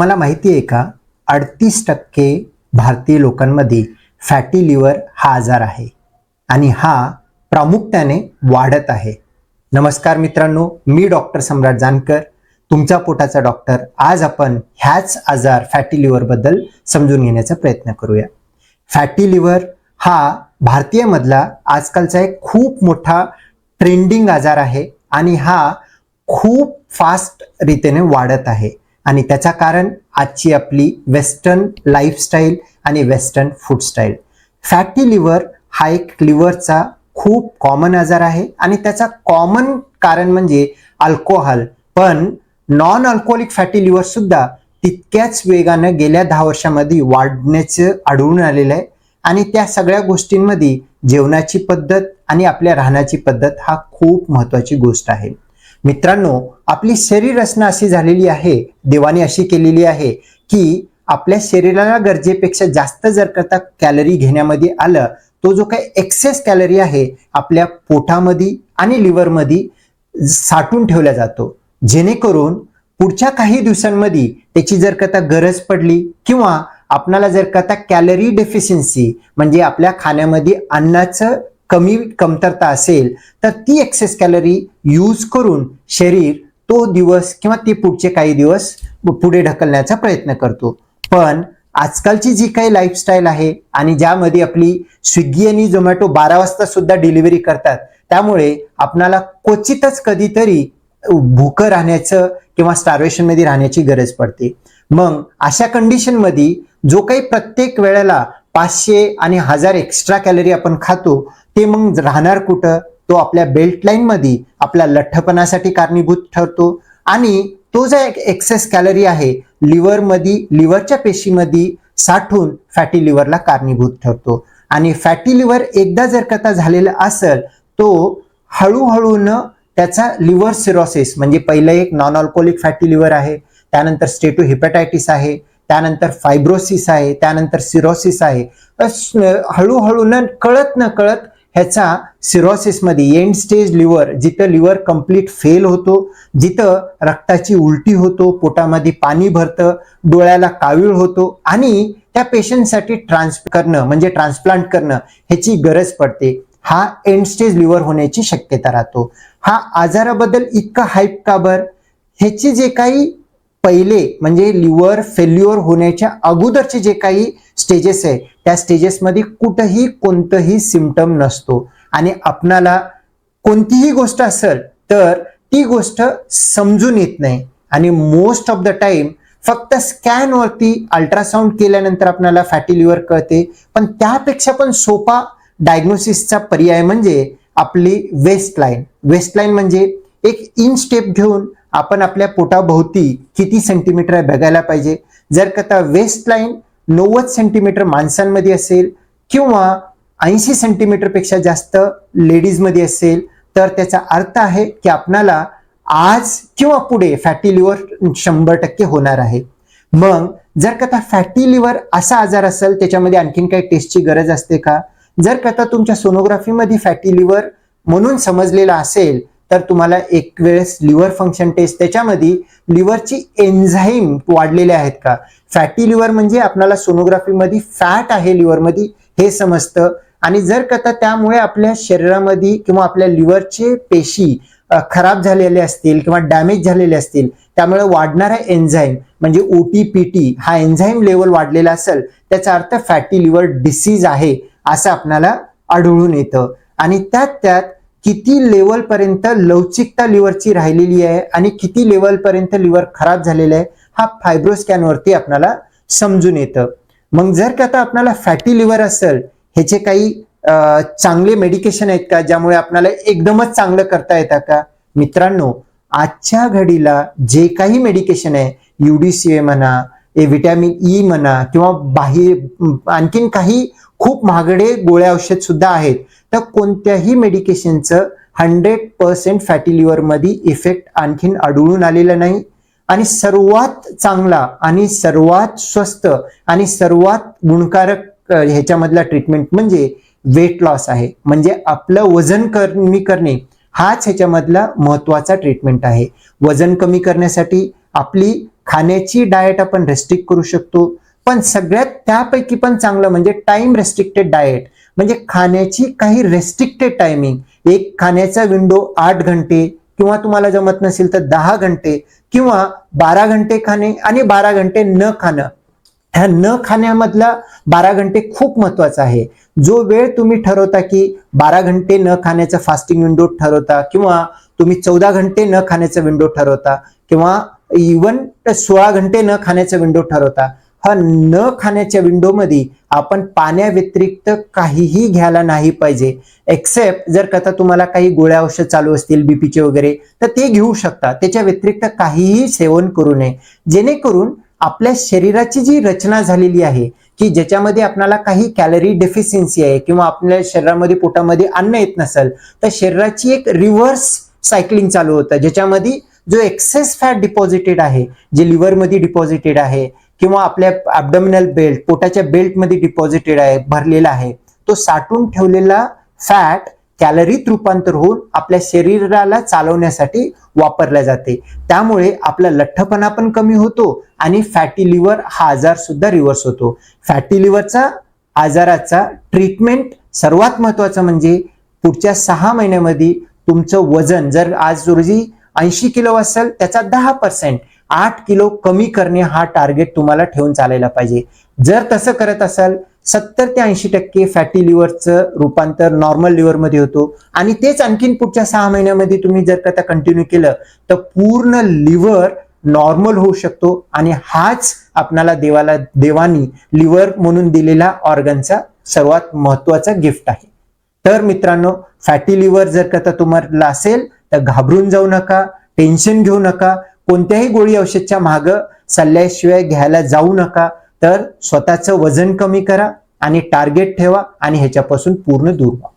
तुम्हाला माहिती आहे का? अडतीस टक्के भारतीय लोकांमध्ये फॅटी लिव्हर हा आजार आहे आणि हा प्रामुख्याने वाढत आहे. नमस्कार मित्रांनो मी डॉक्टर सम्राट जानकर. तुमच्या पोटाचा डॉक्टर. आज आपण ह्याच आजार फॅटी लिव्हरबद्दल समजून घेण्याचा प्रयत्न करूया. फॅटी लिव्हर हा भारतीयमधला आजकालचा एक खूप मोठा ट्रेंडिंग आजार आहे आणि हा खूप फास्ट रीतीने वाढत आहे. आणि त्याचा कारण आजची आपली वेस्टर्न लाईफस्टाईल आणि western food style fatty liver हा एक लिव्हरचा खूप कॉमन आजार आहे आणि त्याचा कॉमन कारण म्हणजे अल्कोहोल पण नॉन अल्कोहोलिक फॅटी लिव्हर सुद्धा तितक्याच वेगानं गेल्या दहा वर्षामध्ये वाढण्याचं आढळून आलेलं आहे. आणि त्या सगळ्या गोष्टींमध्ये जेवणाची पद्धत आणि आपल्या राहण्याची पद्धत हा खूप महत्वाची गोष्ट आहे. मित्रांनो आपली शरीर रचना अशी झालेली आहे देवाने अशी केलेली आहे की आपल्या शरीराला गरजेपेक्षा जास्त जर करता कॅलरी घेण्यामध्ये आलं तो जो काही एक्सेस कॅलरी आहे आपल्या पोटामध्ये आणि लिव्हरमध्ये साठून ठेवला जातो. जेणेकरून पुढच्या काही दिवसांमध्ये त्याची जर कथा गरज पडली किंवा आपणाला जर कथा कॅलरी डेफिशियन्सी म्हणजे आपल्या खाण्यामध्ये अन्नाचं कमी कमतरता असेल तर ती एक्सेस कॅलरी यूज करून शरीर तो दिवस किंवा ते पुढचे काही दिवस पुढे ढकलण्याचा प्रयत्न करतो. पण आजकालची जी काही लाईफस्टाईल आहे आणि ज्यामध्ये आपली स्विगी आणि झोमॅटो बारा वाजता सुद्धा डिलिव्हरी करतात त्यामुळे आपणाला क्वचितच कधीतरी भूकं राहण्याचं किंवा स्टार्वेशनमध्ये राहण्याची गरज पडते. मग अशा कंडिशनमध्ये जो काही प्रत्येक वेळेला पाचशे आणि हजार एक्स्ट्रा कॅलरी आपण खातो ते मग राहणार कुठं? तो आपल्या बेल्ट आपल्या लठ्ठपणासाठी कारणीभूत ठरतो. आणि तो जो एक्सेस कॅलरी आहे लिव्हरमध्ये लिव्हरच्या पेशीमध्ये साठून फॅटी लिव्हरला कारणीभूत ठरतो. आणि फॅटी लिव्हर एकदा जर कथा झालेला असेल तो हळूहळून त्याचा लिव्हर सिरोसिस म्हणजे पहिलं एक नॉन अल्कोहोलिक फॅटी लिव्हर आहे त्यानंतर स्टेटो हिपॅटायटिस आहे त्यानंतर फायब्रोसिस आहे त्यानंतर सिरोसिस आहे. हळूहळू न कळत न कळत ह्याचा सिरोसिसमध्ये एंड स्टेज लिव्हर जिथं लिव्हर कंप्लीट फेल होतो जिथं रक्ताची उलटी होतो पोटामध्ये पाणी भरतं डोळ्याला कावीळ होतो आणि त्या पेशंटसाठी ट्रान्स करणं म्हणजे ट्रान्सप्लांट करणं ह्याची गरज पडते. हा एंड स्टेज लिव्हर होण्याची शक्यता राहतो. हा आजाराबद्दल इतका हाईप का बर? ह्याची जे काही पहिले म्हणजे लिव्हर फेल्युअर होण्याच्या अगोदरचे जे काही स्टेजेस आहे त्या स्टेजेसमध्ये कुठंही कोणतंही सिमटम नसतो. आणि आपणाला कोणतीही गोष्ट असेल तर ती गोष्ट समजून येत नाही. आणि मोस्ट ऑफ द टाइम फक्त स्कॅनवरती अल्ट्रासाऊंड केल्यानंतर आपल्याला फॅटी लिव्हर कळते. पण त्यापेक्षा पण सोपा डायग्नोसिसचा पर्याय म्हणजे आपली वेस्ट लाईन वेस्ट लाईन म्हणजे एक इन स्टेप घेऊन आपण आपल्या पोटाभोवती किती सेंटीमीटर बघायला पाहिजे. जर का वेस्ट लाईन नव्वद सेंटीमीटर माणसांमध्ये असेल किंवा ऐंशी सेंटीमीटरपेक्षा जास्त लेडीजमध्ये असेल तर त्याचा अर्थ आहे की आपणाला आज किंवा पुढे फॅटी लिव्हर शंभर टक्के होणार आहे. मग जर का फॅटी लिव्हर असा आजार असेल त्याच्यामध्ये आणखीन काही टेस्टची गरज असते का? जर का तुमच्या सोनोग्राफीमध्ये फॅटी लिव्हर म्हणून समजलेला असेल तर तुम्हाला एक वेळेस लिव्हर फंक्शन टेस्ट त्याच्यामध्ये लिव्हरची एन्झाईम वाढलेले आहेत का? फॅटी लिव्हर म्हणजे आपल्याला सोनोग्राफीमध्ये फॅट आहे लिव्हरमध्ये हे समजतं. आणि जर का त्यामुळे आपल्या शरीरामध्ये किंवा आपल्या लिव्हरचे पेशी खराब झालेले असतील किंवा डॅमेज झालेले असतील त्यामुळे वाढणारा एन्झाईम म्हणजे ओ टी पी टी हा एन्झाईम लेवल वाढलेला असेल त्याचा अर्थ फॅटी लिव्हर डिसीज आहे असं आपल्याला आढळून येतं. आणि त्यात त्यात किती लेवल पर्यंत लवचिकता लिव्हरची राहिलेली आहे आणि किती लेवल पर्यंत लिव्हर खराब झालेला आहे हा फायब्रो स्कॅनवरती आपल्याला समजून येतं. मग जर का आता आपल्याला फॅटी लिव्हर असेल ह्याचे काही चांगले मेडिकेशन आहेत का ज्यामुळे आपल्याला एकदमच चांगलं करता येतं का? मित्रांनो आजच्या घडीला जे काही मेडिकेशन आहे युडीसीए म्हणा ए व्हिटॅमिन ई e म्हणा किंवा बाहेर आणखीन काही खूप महागडे गोळ्या औषध सुद्धा आहेत तर कोणत्याही मेडिकेशनचं हंड्रेड पर्सेंट फॅटी लिव्हरमध्ये इफेक्ट आणखीन आढळून आलेलं नाही. आणि सर्वात चांगला आणि सर्वात स्वस्त आणि सर्वात गुणकारक ह्याच्यामधला ट्रीटमेंट म्हणजे वेट लॉस आहे. म्हणजे आपलं वजन कमी करणे हाच ह्याच्यामधला महत्त्वाचा ट्रीटमेंट आहे. वजन कमी करण्यासाठी आपली खाण्याची डाएट आपण रेस्ट्रिक्ट करू शकतो. पण सगळ्यात त्यापैकी पण चांगलं म्हणजे टाइम रेस्ट्रिक्टेड डाएट म्हणजे खाण्याची काही रेस्ट्रिक्टेड टायमिंग एक खाण्याचा विंडो आठ घंटे किंवा तुम्हाला जमत नसेल तर दहा घंटे किंवा बारा घंटे खाणे आणि बारा घंटे न खाणं. ह्या न खाण्यामधला बारा घंटे खूप महत्त्वाचा आहे. जो वेळ तुम्ही ठरवता की बारा घंटे न खाण्याचा फास्टिंग विंडो ठरवता किंवा तुम्ही चौदा घंटे न खाण्याचा विंडो ठरवता किंवा इवन सोळा घंटे न खाण्याचा विंडो ठरवता हा न खाण्याच्या विंडोमध्ये आपण पाण्याव्यतिरिक्त काहीही घ्यायला नाही पाहिजे. एक्सेप्ट जर कथा तुम्हाला काही गोळ्या औषध चालू असतील बीपीचे वगैरे तर ते घेऊ शकता. त्याच्या व्यतिरिक्त काहीही सेवन करू नये. जेणेकरून आपल्या शरीराची जी रचना झालेली आहे की ज्याच्यामध्ये आपल्याला काही कॅलरी डेफिशियन्सी आहे किंवा आपल्या शरीरामध्ये पोटामध्ये अन्न येत नसेल तर शरीराची एक रिव्हर्स सायकलिंग चालू होतं ज्याच्यामध्ये जो एक्सेस फॅट डिपॉझिटेड आहे जे लिव्हरमध्ये डिपॉझिटेड आहे किंवा आपल्या ॲबडमिनल बेल्ट पोटाच्या बेल्टमध्ये डिपॉझिटेड आहे भरलेला आहे तो साठून ठेवलेला फॅट कॅलरीत रूपांतर होऊन आपल्या शरीराला चालवण्यासाठी वापरल्या जाते. त्यामुळे आपला लठ्ठपणा पण कमी होतो आणि फॅटी लिव्हर हा आजार सुद्धा रिव्हर्स होतो. फॅटी लिव्हरचा आजाराचा ट्रीटमेंट सर्वात महत्वाचं म्हणजे पुढच्या सहा महिन्यामध्ये तुमचं वजन जर आज रोजी ऐंशी किलो असेल त्याचा दहा पर्सेंट आठ किलो कमी करणे हा टार्गेट तुम्हाला ठेवून चालायला पाहिजे. जर तसं करत असाल सत्तर ते ऐंशी टक्के फॅटी लिव्हरचं रूपांतर नॉर्मल लिव्हरमध्ये होतो. आणि तेच आणखीन पुढच्या सहा महिन्यामध्ये तुम्ही जर का कंटिन्यू केलं तर पूर्ण लिव्हर नॉर्मल होऊ शकतो आणि हाच आपणाला देवाला देवानी लिव्हर म्हणून दिलेला ऑर्गनचा सर्वात महत्त्वाचा गिफ्ट आहे. तर मित्रांनो फॅटी लिव्हर जर का तुम्हाला असेल तर घाबरून जाऊ नका टेन्शन घेऊ नका कोणत्याही गोळी औषधच्या माग सल्ल्याशिवाय घ्यायला जाऊ नका. तर स्वतःचं वजन कमी करा आणि टार्गेट ठेवा आणि ह्याच्यापासून पूर्ण दूर व्हा.